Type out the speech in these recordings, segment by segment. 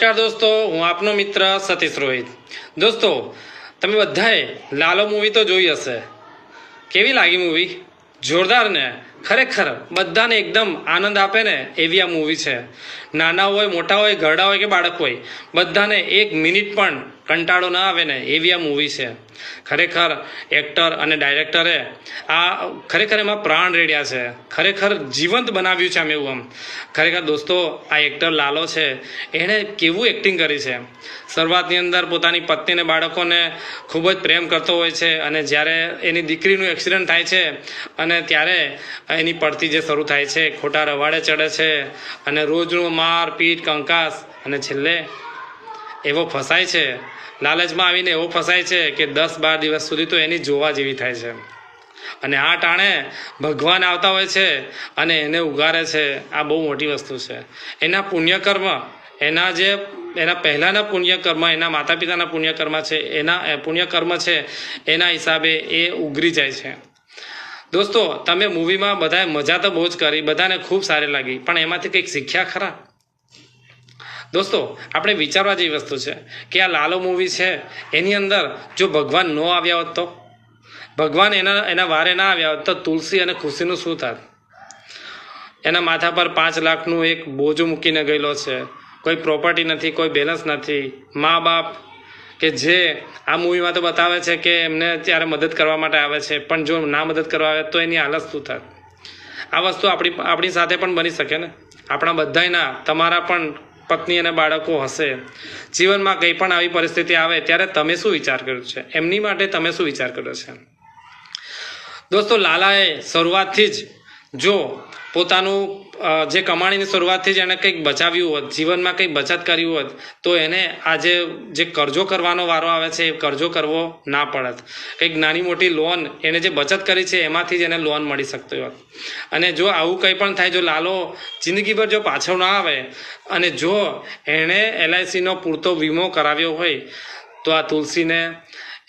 નમસ્કાર દોસ્તો, હું આપનો મિત્ર સતીશ રોહિત. દોસ્તો, તમે બધાએ લાલો મૂવી તો જોઈ હશે. કેવી લાગી મૂવી જોરદાર ને? ખરેખર બધાને એકદમ આનંદ આપે ને એવી આ મૂવી છે. નાના હોય, મોટા હોય, ઘરડા હોય કે બાળક હોય, બધાને એક મિનિટ પણ કંટાળો ના આવે ને એવી આ મૂવી છે. ખરેખર એક્ટર અને ડાયરેક્ટરે આ ખરેખર એમાં પ્રાણ રેડ્યા છે. ખરેખર જીવંત બનાવ્યું છે આમ એવું આમ. ખરેખર દોસ્તો, આ એક્ટર લાલો છે. એણે કેવું એક્ટિંગ કરી છે? શરૂઆતની અંદર પોતાની પત્નીને બાળકોને ખૂબ જ પ્રેમ કરતો હોય છે અને જ્યારે એની દીકરીનું એક્સિડન્ટ થાય છે અને ત્યારે એની પડતી જે શરૂ થાય છે, ખોટા રવાડે ચડે છે અને રોજનું માર પીટ કંકાસ અને છેલ્લે એવો ફસાય છે. લાલચમાં આવીને એવો ફસાય છે કે દસ બાર દિવસ સુધી તો એની જોવા જેવી થાય છે. અને આ ટાણે ભગવાન આવતા હોય છે અને એને ઉગારે છે. આ બહુ મોટી વસ્તુ છે. એના પુણ્યકર્મ, એના જે, એના પહેલાંના પુણ્યકર્મ, એના માતા પિતાના પુણ્યકર્મ છે, એના, પુણ્યકર્મ છે, એના હિસાબે એ ઉગરી જાય છે. દોસ્તો, તમે મૂવીમાં બધાએ મજા તો બહુ જ કરી, બધાને ખૂબ સારી લાગી, પણ એમાંથી કંઈક શીખ્યા ખરા? દોસ્તો, આપણે વિચારવા જેવી વસ્તુ છે કે આ લાલો મૂવી છે, એની અંદર જો ભગવાન ન આવ્યા હોત તો? ભગવાન એના એના વારે ના આવ્યા હોત તો તુલસી અને ખુશીનું શું થાત? એના માથા પર પાંચ લાખનું એક બોજો મૂકીને ગયેલો છે, કોઈ પ્રોપર્ટી નથી, કોઈ બેલેન્સ નથી, મા બાપ કે જે આ મૂવીમાં તો બતાવે છે કે એમને ત્યારે મદદ કરવા માટે આવે છે, પણ જો ના મદદ કરવા આવે તો એની હાલત શું થાય? આ વસ્તુ આપણી આપણી સાથે પણ બની શકે ને? આપણા બધાયના, તમારા પણ પત્ની અને બાળકો હશે. જીવનમાં કંઈ પણ આવી પરિસ્થિતિ આવે ત્યારે તમે શું વિચાર કર્યો છે? એમની માટે તમે શું વિચાર કર્યો છે? દોસ્તો, લાલાએ શરૂઆતથી જ જો પોતાનું જે કમાણીની શરૂઆતથી જ એણે કંઈક બચાવ્યું હોત, જીવનમાં કંઈક બચત કર્યું હોત, તો એને આજે જે કરજો કરવાનો વારો આવે છે, એ કરજો કરવો ના પડત. કંઈક નાની મોટી લોન એને જે બચત કરી છે, એમાંથી જ એને લોન મળી શકતી હોત. અને જો આવું કંઈ પણ થાય, જો લાલો જિંદગીભર જો પાછળ ના આવે, અને જો એણે એલઆઈસીનો પૂરતો વીમો કરાવ્યો હોય, તો આ તુલસીને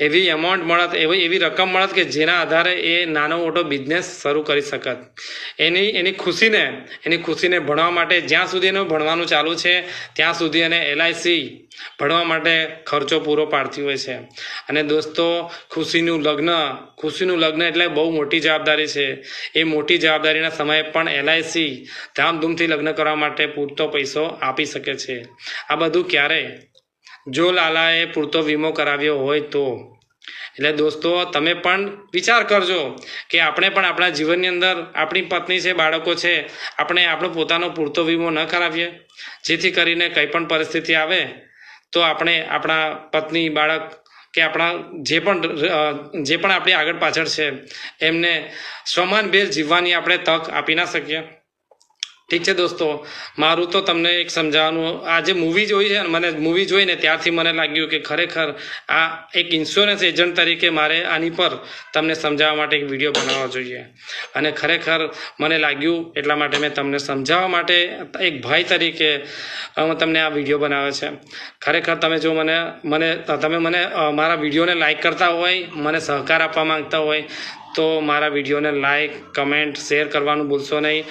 એવી એમાઉન્ટ મળત, એવી એવી રકમ મળત કે જેના આધારે એ નાનો મોટો બિઝનેસ શરૂ કરી શકત. એની એની ખુશીને એની ખુશીને ભણવા માટે જ્યાં સુધી એનું ભણવાનું ચાલુ છે, ત્યાં સુધી એને એલઆઈસી ભણવા માટે ખર્ચો પૂરો પાડતી હોય છે. અને દોસ્તો, ખુશીનું લગ્ન ખુશીનું લગ્ન એટલે બહુ મોટી જવાબદારી છે. એ મોટી જવાબદારીના સમયે પણ એલઆઈસી ધામધૂમથી લગ્ન કરવા માટે પૂરતો પૈસો આપી શકે છે. આ બધું ક્યારે? જો લાલાએ પૂરતો વીમો કરાવ્યો હોય તો. એટલે દોસ્તો, તમે પણ વિચાર કરજો કે આપણે પણ આપણા જીવનની અંદર આપણી પત્ની છે, બાળકો છે, આપણે આપણો પોતાનો પૂરતો વીમો ન કરાવીએ. જેથી કરીને કંઈ પણ પરિસ્થિતિ આવે, તો આપણે આપણા પત્ની, બાળક કે આપણા જે પણ જે પણ આપણી આગળ પાછળ છે, એમને સમાનભેર જીવવાની આપણે તક આપી ના શકીએ. ઠીક છે દોસ્તો? મારું તો તમને એક સમજાવવાનું, આ જે મૂવી જોઈ છે મને મૂવી જોઈને ત્યારથી મને લાગ્યું કે ખરેખર આ એક ઇન્સ્યોરન્સ એજન્ટ તરીકે મારે આની પર તમને સમજાવવા માટે એક વીડિયો બનાવવો જોઈએ. અને ખરેખર મને લાગ્યું, એટલા માટે મેં તમને સમજાવવા માટે એક ભાઈ તરીકે તમને આ વીડિયો બનાવ્યો છે. ખરેખર તમે જો મને મને, તમે મને મારા વિડીયોને લાઈક કરતા હોય, મને સહકાર આપવા માંગતા હોય તો મારા વિડીયોને લાઈક કમેન્ટ શેર કરવાનું ભૂલશો નહીં.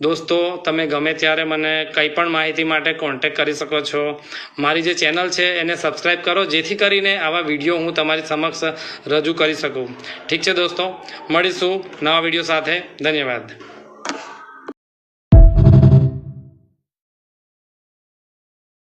દોસ્તો, તમે ગમે ત્યારે મને કંઈ પણ માહિતી માટે કોન્ટેક કરી શકો છો. મારી જે ચેનલ છે, એને સબસ્ક્રાઈબ કરો, જેથી કરીને આવા વીડિયો હું તમારી સમક્ષ રજૂ કરી શકું. ઠીક છે દોસ્તો, મળીશું નવા વીડિયો સાથે. ધન્યવાદ.